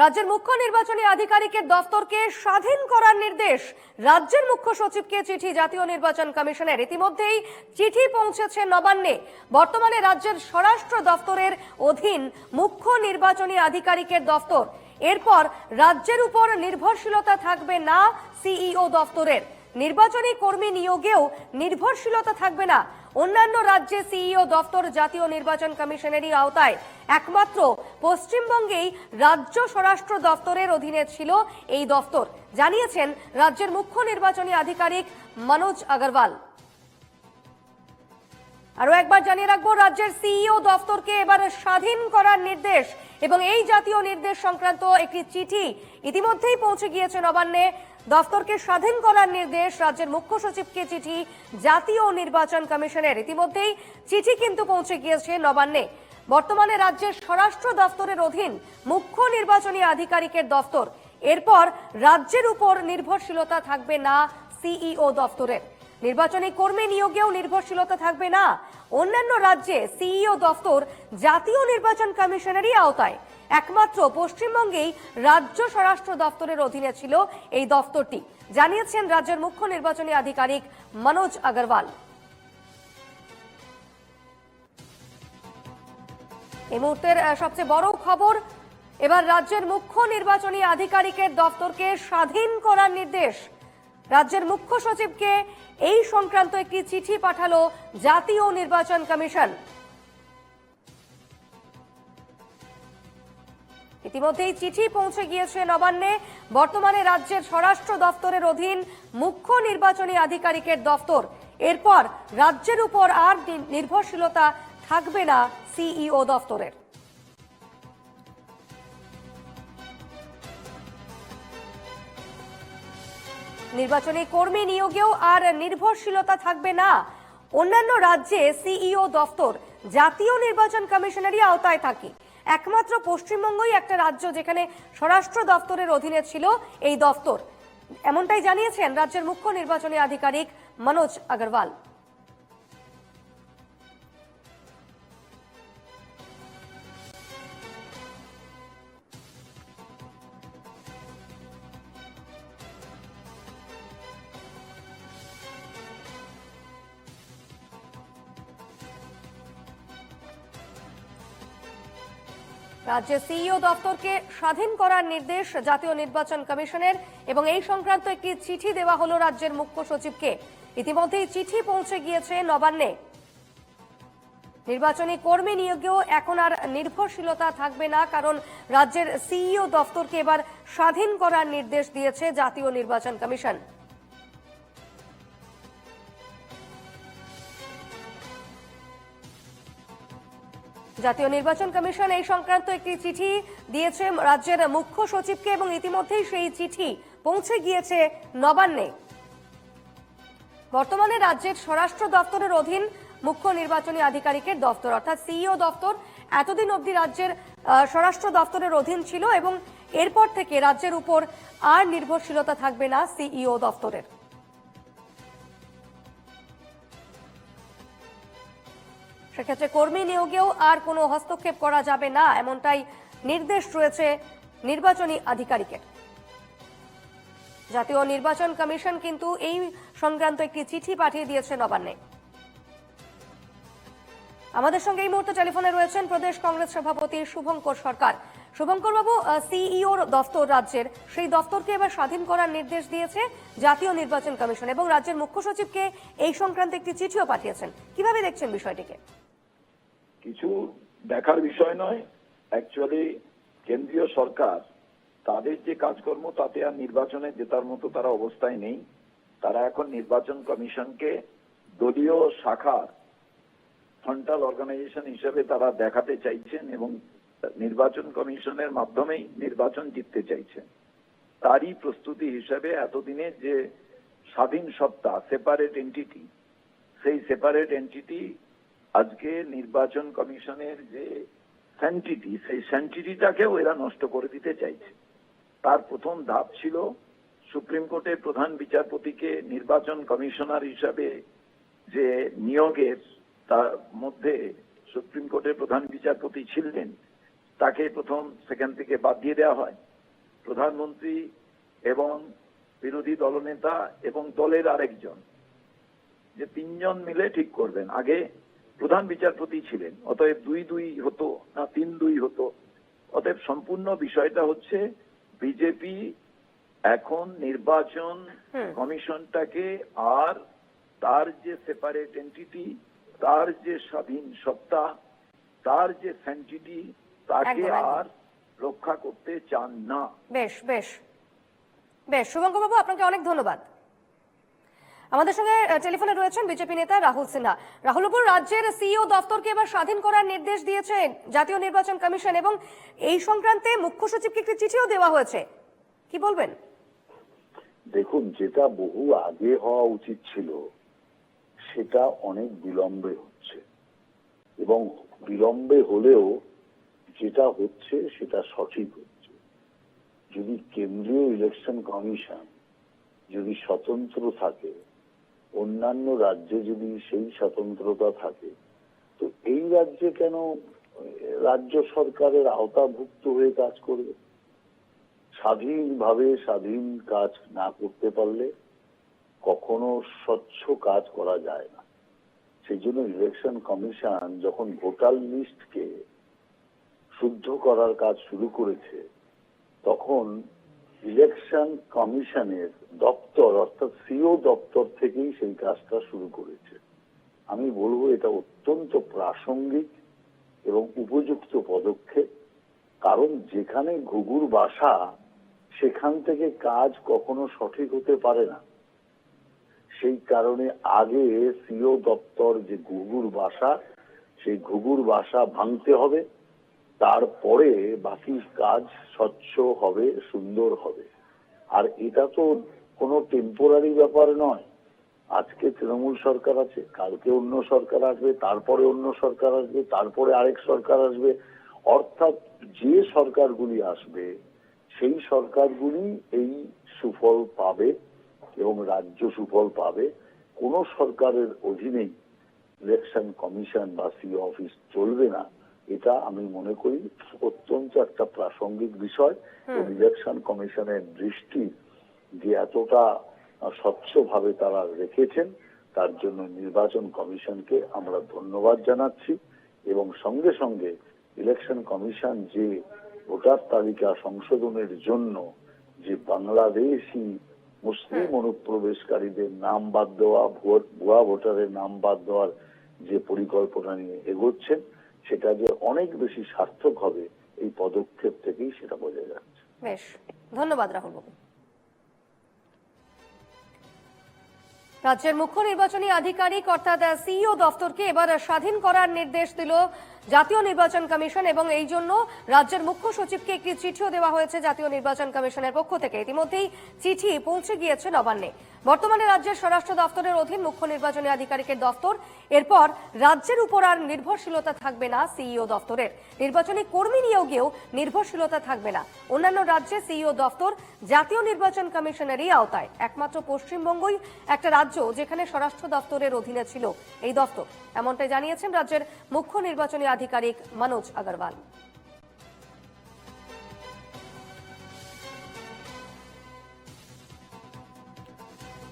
রাজ্যের মুখ্য নির্বাচনী আধিকারিকের দফতরকে স্বাধীন করার নির্দেশ রাজ্যের মুখ্য সচিবকে চিঠি। জাতীয় নির্বাচন কমিশনের ইতিমধ্যেই চিঠি পৌঁছেছে নবান্নে। বর্তমানে রাজ্যের স্বরাষ্ট্র দফতরের অধীন মুখ্য নির্বাচনী আধিকারিকের দফতর। এরপর রাজ্যের উপর নির্ভরশীলতা থাকবে না সিইও দফতরের। নির্বাচনী কর্মী নিয়োগেও নির্ভরশীলতা থাকবে না। অন্যান্য রাজ্যে সিইও দফতর জাতীয় নির্বাচন কমিশনেরই আওতায়। একমাত্র পশ্চিমবঙ্গেই রাজ্য স্বরাষ্ট্র দফতরের অধীনে ছিল এই দফতর, জানিয়েছেন রাজ্যের মুখ্য নির্বাচনী আধিকারিক মনোজ আগরওয়াল। আরও একবার জানিয়ে রাখব, রাজ্যের সিইও দফতরকে এবার স্বাধীন করার নির্দেশ এবং এই জাতীয় নির্দেশ সংক্রান্ত একটি চিঠি ইতিমধ্যেই পৌঁছে গিয়েছে নবান্নে। দফতরকে স্বাধীন করার নির্দেশ রাজ্যের মুখ্য সচিবকে চিঠি। জাতীয় নির্বাচন কমিশনের ইতিমধ্যেই চিঠি কিন্তু পৌঁছে গিয়েছে নবান্নে। বর্তমানে রাজ্যের স্বরাষ্ট্র দফতরের অধীন মুখ্য নির্বাচনী আধিকারিকের দফতর। এরপর রাজ্যের উপর নির্ভরশীলতা থাকবে না সিইও দফতরের। নির্বাচনী কর্মী নিয়োগেও নির্ভরশীলতা থাকবে না। অন্যান্য রাজ্যে সিইও দফতর জাতীয় নির্বাচন কমিশনেরই আওতায়। একমাত্র পশ্চিমবঙ্গেই রাজ্য স্বরাষ্ট্র দফতরের অধীনে ছিল এই দফতরটি জানিয়েছেন রাজ্যের মুখ্য নির্বাচনী আধিকারিক মনোজ আগরওয়াল। এই মুহূর্তের সবচেয়ে বড় খবর, এবার রাজ্যের মুখ্য নির্বাচনী আধিকারিকের দফতরকে স্বাধীন করার নির্দেশ। রাজ্যের মুখ্য সচিবকে এই সংক্রান্ত একটি চিঠি পাঠালো জাতীয় নির্বাচন কমিশন। ইতিমধ্যেই চিঠি পৌঁছে গিয়েছে নবান্নে। বর্তমানে রাজ্যের স্বরাষ্ট্র দফতরের অধীন মুখ্য নির্বাচনী আধিকারিকের দফতর। এরপর রাজ্যের উপর আর নির্ভরশীলতা থাকবে না সিইও দফতরের। নির্বাচনী কর্মী নিয়োগেও আর নির্ভরশীলতা থাকবে না। অন্যান্য রাজ্যে সিইও দফতর। জাতীয় নির্বাচন কমিশনারই আওতায় থাকে। একমাত্র পশ্চিমবঙ্গই একটা রাজ্য যেখানে স্বরাষ্ট্র দফতরের অধীনে ছিল এই দফতর। এমনটাই জানিয়েছেন রাজ্যের মুখ্য নির্বাচনী আধিকারিক মনোজ আগরওয়াল। রাজ্যের সিইও দপ্তরকে স্বাধীন করার নির্দেশ জাতীয় নির্বাচন কমিশনের এবং এই সংক্রান্ত একটি চিঠি দেওয়া হলো রাজ্যের মুখ্য সচিবকে। ইতিমধ্যেই চিঠি পৌঁছে গিয়েছে নবান্নে। নির্বাচনী কর্মী নিয়োগেও এখন আর নির্ভরশীলতা থাকবে না, কারণ রাজ্যের সিইও দপ্তরকে এবার স্বাধীন করার নির্দেশ দিয়েছে জাতীয় নির্বাচন কমিশন। জাতীয় নির্বাচন কমিশন এই সংক্রান্ত একটি চিঠি দিয়েছে রাজ্যের মুখ্য সচিবকে এবং ইতিমধ্যেই সেই চিঠি পৌঁছে গিয়েছে নবান্নে। বর্তমানে রাজ্যের স্বরাষ্ট্র দপ্তরের অধীন মুখ্য নির্বাচনী আধিকারিকের দপ্তর অর্থাৎ সিইও দপ্তর এতদিন অবধি রাজ্যের স্বরাষ্ট্র দপ্তরের অধীন ছিল এবং এরপর থেকে রাজ্যের উপর আর নির্ভরশীলতা থাকবে না সিইও দপ্তরের সেক্ষেত্রে কর্মী নিয়োগেও আর কোনো হস্তক্ষেপ করা যাবে না, এমনটাই নির্দেশ রয়েছে নির্বাচনী আধিকারিকের। জাতীয় নির্বাচন কমিশন কিন্তু এই সংক্রান্ত একটি চিঠি পাঠিয়ে দিয়েছে নবান্নে। আমাদের সঙ্গে এই মুহূর্তে টেলিফোনে রয়েছেন প্রদেশ কংগ্রেস সভাপতি শুভঙ্কর সরকার। শুভঙ্কর বাবু সিইওর দফতর রাজ্যের, সেই দফতরকে এবার স্বাধীন করার নির্দেশ দিয়েছে জাতীয় নির্বাচন কমিশন এবং রাজ্যের মুখ্য সচিবকে এই সংক্রান্ত একটি চিঠিও পাঠিয়েছেন। কীভাবে দেখছেন বিষয়টিকে? কিছু দেখার বিষয় নয়। অ্যাকচুয়ালি কেন্দ্রীয় সরকার তাদের যে কাজকর্ম, তাতে আর নির্বাচনে জেতার মতো তারা অবস্থায় নেই। তারা এখন নির্বাচন কমিশনকে দলীয় শাখার ফ্রন্টাল অর্গানাইজেশন হিসেবে তারা দেখাতে চাইছেন এবং নির্বাচন কমিশনের মাধ্যমেই নির্বাচন জিততে চাইছেন। তারই প্রস্তুতি হিসেবে এতদিনে যে স্বাধীন সত্তা সেপারেট এন্টিটি সেই সেপারেট এন্টিটি আজকে নির্বাচন কমিশনের যে স্যান্টিটি সেই স্যান্টিটিটাকেও এরা নষ্ট করে দিতে চাইছে। তার প্রথম ধাপ ছিল সুপ্রিম কোর্টের প্রধান বিচারপতিকে নির্বাচন কমিশনার হিসাবে যে নিয়োগের তার মধ্যে সুপ্রিম কোর্টের প্রধান বিচারপতি ছিলেন, তাকে প্রথম সেখান থেকে বাদ দিয়ে দেওয়া হয়। প্রধানমন্ত্রী এবং বিরোধী দলনেতা এবং দলের আরেকজন, যে তিনজন মিলে ঠিক করবেন। আগে প্রধান বিচারপতি ছিলেন অতএব দুই দুই হতো না তিন দুই হতো। অতএব সম্পূর্ণ বিষয়টা হচ্ছে বিজেপি এখন নির্বাচন কমিশনটাকে আর তার যে সেপারেট এন্টিটি তার যে স্বাধীন সত্তা তার যে স্যান্টিটি তাকে। আর রক্ষা করতে চান না। বেশ বেশ। বেশ শুভঙ্কর বাবু আপনাকে অনেক ধন্যবাদ। আমাদের সঙ্গে টেলিফোনে রয়েছেন বিজেপি নেতা রাহুল সিনহা। রাহুল বাবু, রাজ্যের সিইও দপ্তরকে এবার স্বাধীন করার নির্দেশ দিয়েছেন জাতীয় নির্বাচন কমিশন এবং এই সংক্রান্তে মুখ্য সচিবকে একটি চিঠিও দেওয়া হয়েছে। কি বলবেন? দেখুন, যেটা বহু আগে হওয়া উচিত ছিল, সেটা অনেক বিলম্বে হচ্ছে। এবং বিলম্বে হলেও যেটা হচ্ছে, সেটা সঠিক হচ্ছে। যদি কেন্দ্রীয় ইলেকশন কমিশন যদি স্বতন্ত্র থাকে অন্যান্য রাজ্যে যদি সেই স্বতন্ত্রতা থাকে, তো এই রাজ্যে কেন রাজ্য সরকারের আওতাভুক্ত হয়ে কাজ করবে? স্বাধীনভাবে স্বাধীন কাজ না করতে পারলে কখনো স্বচ্ছ কাজ করা যায় না। সেই জন্য ইলেকশন কমিশন যখন ভোটার লিস্টকে শুদ্ধ করার কাজ শুরু করেছে, তখন ইলেকশন কমিশনের দপ্তর, অর্থাৎ সিও দপ্তর থেকেই সেই কাজটা শুরু করেছে। আমি বলব এটা অত্যন্ত প্রাসঙ্গিক এবং উপযুক্ত পদক্ষেপ, কারণ যেখানে ঘুঘুর বাসা, সেখান থেকে কাজ কখনো সঠিক হতে পারে না। সেই কারণে আগে সিও দপ্তর যে ঘুঘুর বাসা, সেই ঘুঘুর বাসা ভাঙতে হবে, তারপরে বাকি কাজ স্বচ্ছ হবে, সুন্দর হবে। আর এটা তো কোনো টেম্পোরারি ব্যাপার নয়। আজকে তৃণমূল সরকার আছে কালকে অন্য সরকার আসবে তারপরে অন্য সরকার আসবে তারপরে আরেক সরকার আসবে। অর্থাৎ যে সরকারগুলি আসবে সেই সরকারগুলি এই সুফল পাবে এবং রাজ্য সুফল পাবে। কোন সরকারের অধীনেই ইলেকশন কমিশন বা সিও অফিস চলবে না। এটা আমি মনে করি অত্যন্ত একটা প্রাসঙ্গিক বিষয়। ইলেকশন কমিশনের দৃষ্টি যে এতটা স্বচ্ছভাবে তারা রেখেছেন, তার জন্য নির্বাচন কমিশনকে আমরা ধন্যবাদ জানাচ্ছি এবং সঙ্গে সঙ্গে ইলেকশন কমিশন যে ভোটার তালিকা সংশোধনের জন্য যে বাংলাদেশি মুসলিম অনুপ্রবেশকারীদের নাম বাদ দেওয়া ভুয়া ভোটারের নাম বাদ দেওয়ার যে পরিকল্পনা নিয়ে এগোচ্ছেন, সেটা যে অনেক বেশি সার্থক হবে, এই পদক্ষেপ থেকেই সেটা বোঝা যাচ্ছে। বেশ, ধন্যবাদ রাহুল বাবু। রাজ্যের মুখ্য নির্বাচনী আধিকারিক, অর্থাৎ সিইও দফতরকে এবার স্বাধীন করার নির্দেশ দিল জাতীয় নির্বাচন কমিশন এবং এই জন্য রাজ্যের মুখ্য সচিবকে একটি চিঠিও দেওয়া হয়েছে জাতীয় নির্বাচন কমিশনের পক্ষ থেকে। ইতিমধ্যেই চিঠি পৌঁছে গিয়েছে নবান্নে। বর্তমানে রাজ্যের স্বরাষ্ট্র দপ্তরের অধীন মুখ্য নির্বাচনী আধিকারিকের দফতর এরপর রাজ্যের উপর আর নির্ভরশীলতা থাকবে না সিইও দফতরের নির্বাচনী কর্মী নিয়োগেও নির্ভরশীলতা থাকবে না। অন্যান্য রাজ্যে সিইও দফতর জাতীয় নির্বাচন কমিশনেরই আওতায়। একমাত্র পশ্চিমবঙ্গই একটা রাজ্য যেখানে স্বরাষ্ট্র দপ্তরের অধীনে ছিল এই দফতর এমনটাই জানিয়েছেন রাজ্যের মুখ্য নির্বাচনী আধিকারিক মনোজ আগরওয়াল।